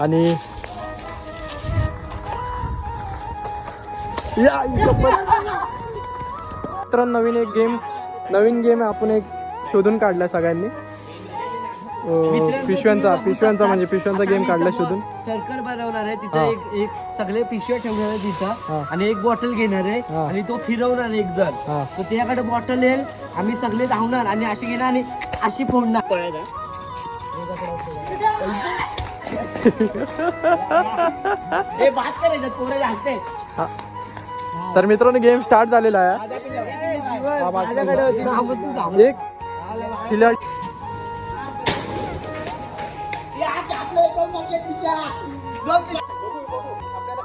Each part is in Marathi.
आणि. तर नवीन एक गेम नवीन गेम आपण एक शोधून काढला सगळ्यांनी. पिशव्यांचा पिशव्यांचा म्हणजे पिशव्यांचा गेम काढला शोधून. सर्कल बनवणार आहे. तिथे. एक एक सगळे पिशव्या ठेवणार आहे. तिथं. आणि एक बॉटल घेणार आहे. हा. आणि तो फिरवणार आहे एक जण. तर त्याकडे बॉटल येईल. आम्ही सगळे धावणार आणि अशी घेणार आणि अशी फोडणार. तर मित्रांनो गेम स्टार्ट झालेला आहे. हा. एक खिलाडी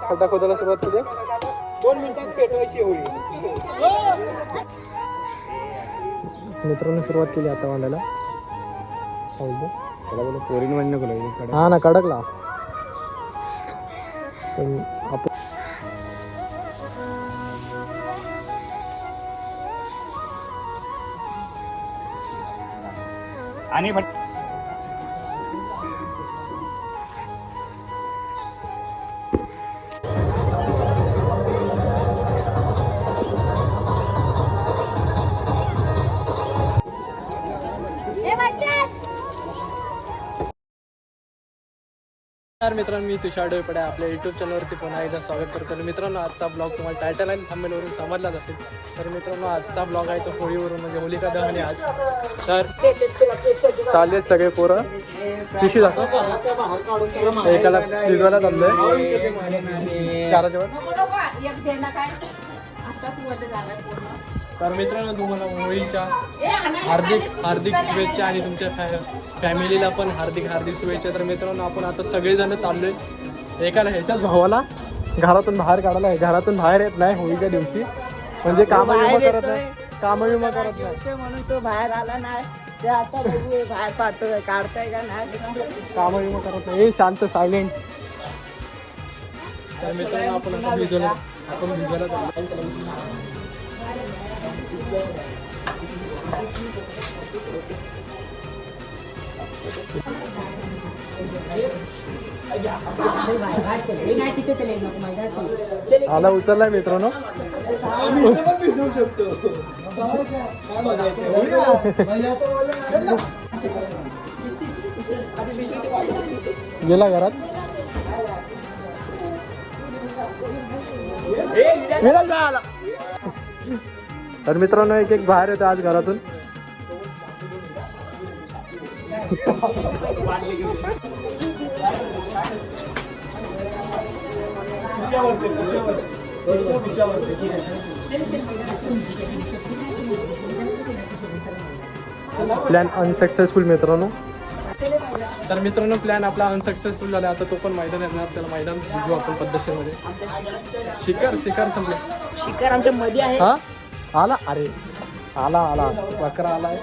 खड्डा खोदायला सुरुवात केली दोन मिनिटात पेटवायची होळी. मित्रांनो सुरुवात केली आता मांडायला पोरीन म्हणणं नको हा नमस्कार मित्रांनो मी तुषार डोळपडे आपल्या युट्यूब चॅनलवरती पुन्हा एकदा स्वागत करतो. तर मित्रांनो आजचा ब्लॉग तुम्हाला टायटल आणि थांबेलवरून समजलाच असेल. तर मित्रांनो आजचा ब्लॉग आहे तो होळीवरून म्हणजे होलिका दहन आहे आज. तर चालेल सगळे पोरं. पिशी जातो एकाला शिजवायला चाललंय. चाराच्या वर. तर मित्रांनो तुम्हाला होळीच्या हार्दिक हार्दिक शुभेच्छा आणि तुमच्या फॅ फॅमिलीला पण हार्दिक हार्दिक शुभेच्छा. तर मित्रांनो आपण आता सगळेजण चाललोय एकाला ह्याच्याच भावाला घरातून बाहेर काढायला आहे. घरातून बाहेर येत नाही होळीच्या दिवशी. म्हणजे काम विमा करत नाही. काम विमा करत नाही. म्हणून तो बाहेर आला नाही. ते आता बाहेर पाठवतोय काढताय का नाही. काम विमा करत नाही. ए, शांत सायलेंट. तर मित्रांनो आपण आपण चाललोय. आला उचललाय मित्रांनो. गेला घरात. गेला तर मित्रांनो एक एक बाहेर येतो आज घरातून. प्लॅन अनसक्सेसफुल मित्रांनो. तर मित्रांनो प्लॅन आपला अनसक्सेसफुल झाला. आता तो पण मैदान येणार. त्याला मैदान भिजू आपण पद्धतीमध्ये. शिकार शिकार संपले. शिकार आमच्या मध्ये आहे. हा? आला अरे आला आला बकरा आलाय.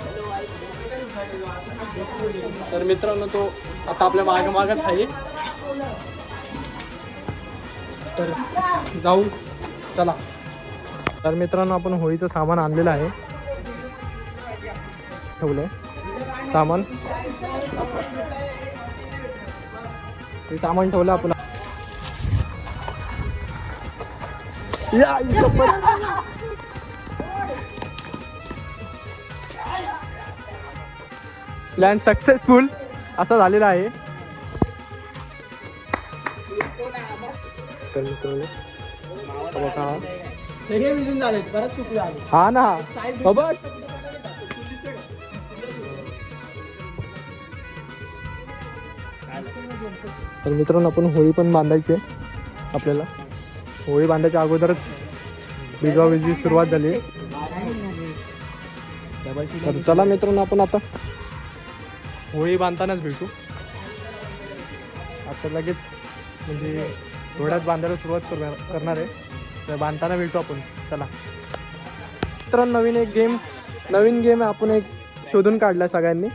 तर मित्रांनो तो आता आपल्या माग मागच आहे. तर जाऊ चला. तर मित्रांनो आपण होळीचं सामान आणलेलं आहे. ठेवलंय. सामान. ते सामान ठेवलं आपण. या, प्लॅन सक्सेसफुल असा झालेला आहे. हा हा ना. हो बघ तर मित्रांनो आपण होळी पण बांधायची आहे आपल्याला. होळी बांधायच्या अगोदरच विजवाविजी सुरुवात झाली आहे. तर चला मित्रांनो आपण आता होळी बांधतानाच भेटू. आता लगेच म्हणजे थोड्यात बांधायला सुरुवात करणार करणार आहे. तर बांधताना भेटू आपण. चला. मित्रांनो नवीन एक गेम नवीन गेम आपण एक शोधून काढला सगळ्यांनी.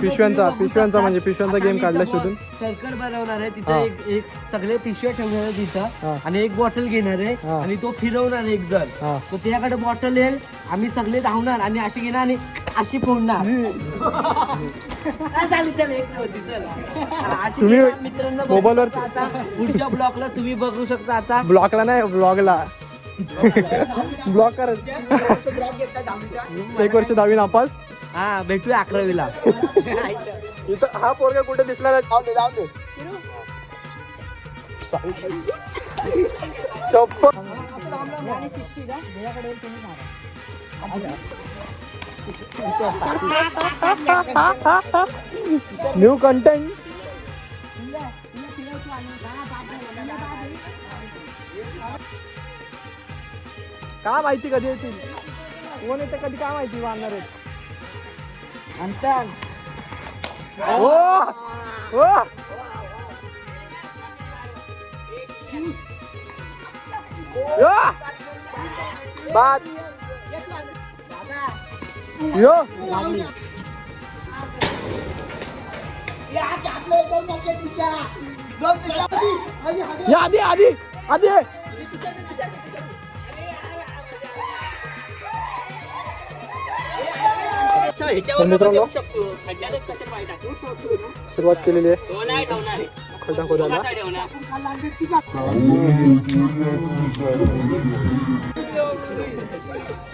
पिशव्यांचा पिशव्यांचा म्हणजे पिशव्यांचा गेम काढला शोधून. सर्कल बनवणार आहे. तिथे एक एक सगळे पिशव्या ठेवणार आहे. तिथं. आणि एक बॉटल घेणार आहे. आणि तो फिरवणार एक जण. तर त्याकडे बॉटल येईल. आम्ही सगळे धावणार आणि अशी घेणार आणि अशी फोडणार. चालेल चालेल एक होती चल. अशी तुम्ही गेम मित्रांनो बघू मोबाईलवर- शकता आता. पुढच्या ब्लॉकला तुम्ही बघू शकता आता. ब्लॉकला नाही ब्लॉगला ब्लॉक करत एक वर्ष दहावी नापास. हा भेटूया अकरावीला. इथं हा पोरगा कुठे दिसला नाही. जाऊ दे जाऊ दे. शप्पथ. न्यू कंटेंट काय माहिती कधी येतील कोण येतं कधी काय माहिती वाढणार आहेत अंतर ओ ओ यो बाद यो. या आधी आधी आधी. मित्रांनो सुरुवात केलेली आहे. खड्डा खोदायला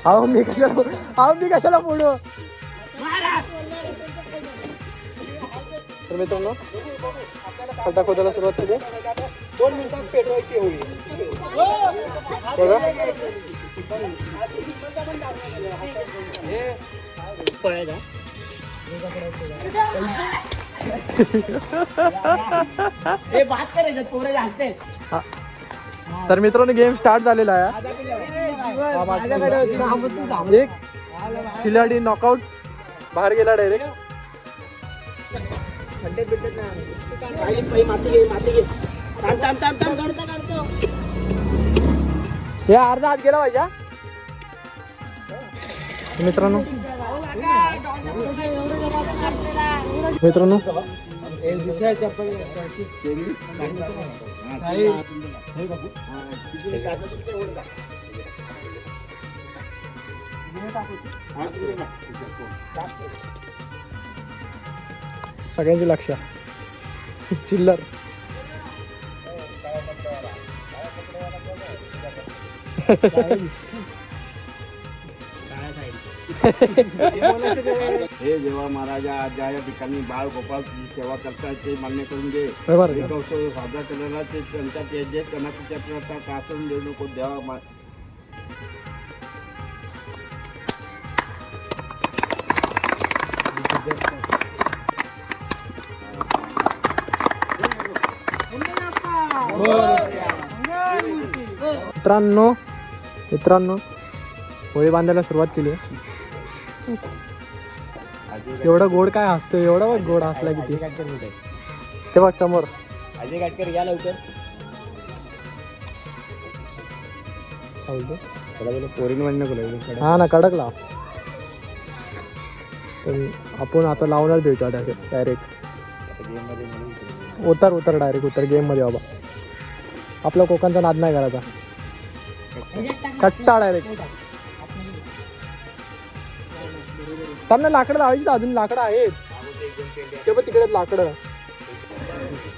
अहो मी कशाला अहो मी कशाला फोडू तर मित्रांनो खड्डा खोदायला सुरुवात केली. दोन मिनिटात पेटवायची एवढी. बघा. हे बात करायच्यात पोरं जास्त आहेत. तर मित्रांनो गेम स्टार्ट झालेला आहे माझ्याकडे होती ना, आपण तू थांब. एक खिलाडी नॉकआउट बाहेर गेला डायरेक्ट खड्ड्यात बिड्ड्यात नाही पै माती घे माती घे थांब थांब थांब थांब हे अर्धा हात गेला पाहिजे हा? मित्रांनो मित्रांनो? सगळ्यांची दुसऱ्या लक्ष. चिल्लर. हे देवा महाराजा आज ज्या या ठिकाणी बाळ गोपाळची सेवा करतात ते मान्य करून घे. साजरा केलेला ते त्यांच्या ते जे कणाकुच्या प्रथा कासून देऊ नको देवा मा- मित्रांनो मित्रांनो होळी बांधायला सुरुवात केली. एवढं गोड काय हसतो एवढं बघ गोड हसला किती. ते बघ समोर. अजय गाडकर या लवकर. हा ना कडक लाव. पण आपण आता लावणार भेटू डायरेक्ट उतर उतर डायरेक्ट उतर. गेममध्ये बाबा. आपला कोकणचा नाद नाही करायचा. कट्टा. डायरेक्ट त्यांना लाकडं लावायची अजून लाकडं आहेत. ते पण तिकडे लाकडं.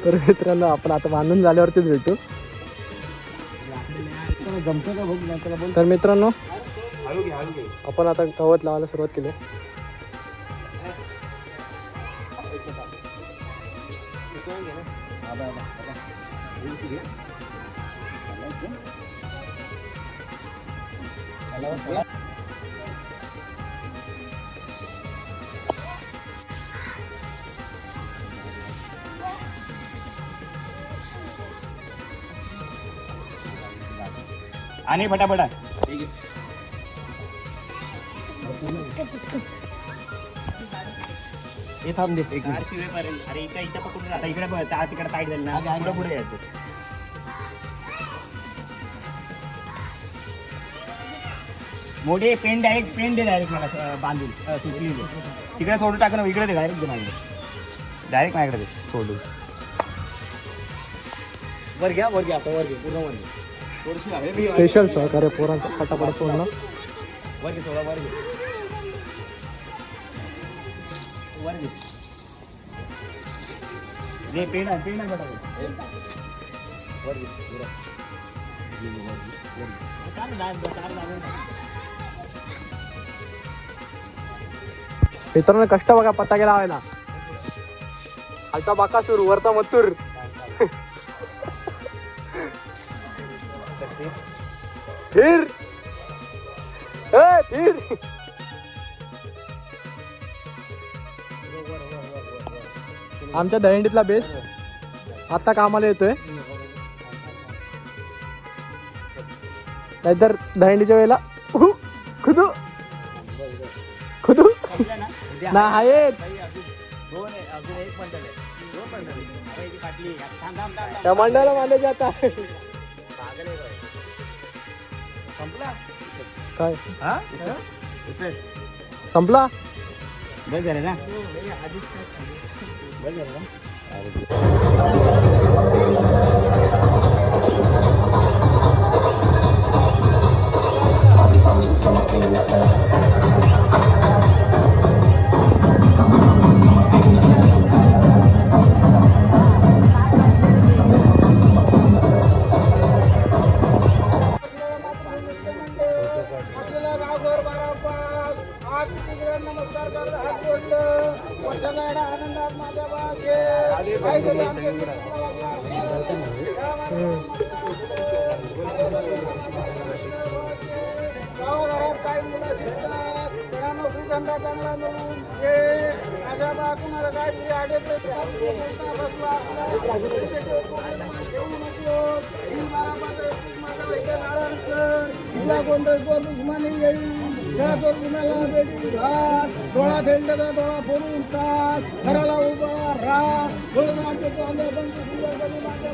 तर मित्रांनो आपण आता बांधून झाल्यावरतीच भेटू. तर मित्रांनो आपण आता गवत लावायला सुरुवात केली. आणि फटाफटा हे थांब दे एक अरे इकडे इकडे पकडून आता इकडे बघ, त्या तिकडे साईड झाली ना पुढे पुढे यायचं. मोठे पेन डायरेक्ट पेन दे डायरेक्ट मला बांधून. दे. तिकडे सोडून टाक ना इकडे दे डायरेक्ट दे माझ्याकडे. डायरेक्ट माझ्याकडे दे सोडून. वर घ्या वर घ्या आता वर घे पूर्ण वर घे. थोडीशी हवे मी स्पेशल सहकार्य पोरांचा फटाफट सोडणं. मित्रांनो कष्ट बघा पत्ता गेला लावायला आता बाका सुरू वरता मत्तूर फिर. ए, फिर. आमच्या दहींडीतला बेस आता कामाला येतोय. नाहीतर दहींडीच्या वेळेला उहू, खुदू. खुदू. ना? हाय. ना मानले जात आहे. काय हा इथे. संपला बस झालं ना बस झालं ना त्यांना चांगला मिळून हे माझ्या बा कुणाला काय तरी आडे कोणतं कोण दुश्मनी येईल त्या कुणाला बेटी घात डोळा थेंडचा डोळा फोडून टाक. घराला उभा राहा. डोळे आमचे सुंदर करून माझ्या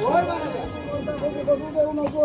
होय कोणता बघू बघू देऊ नको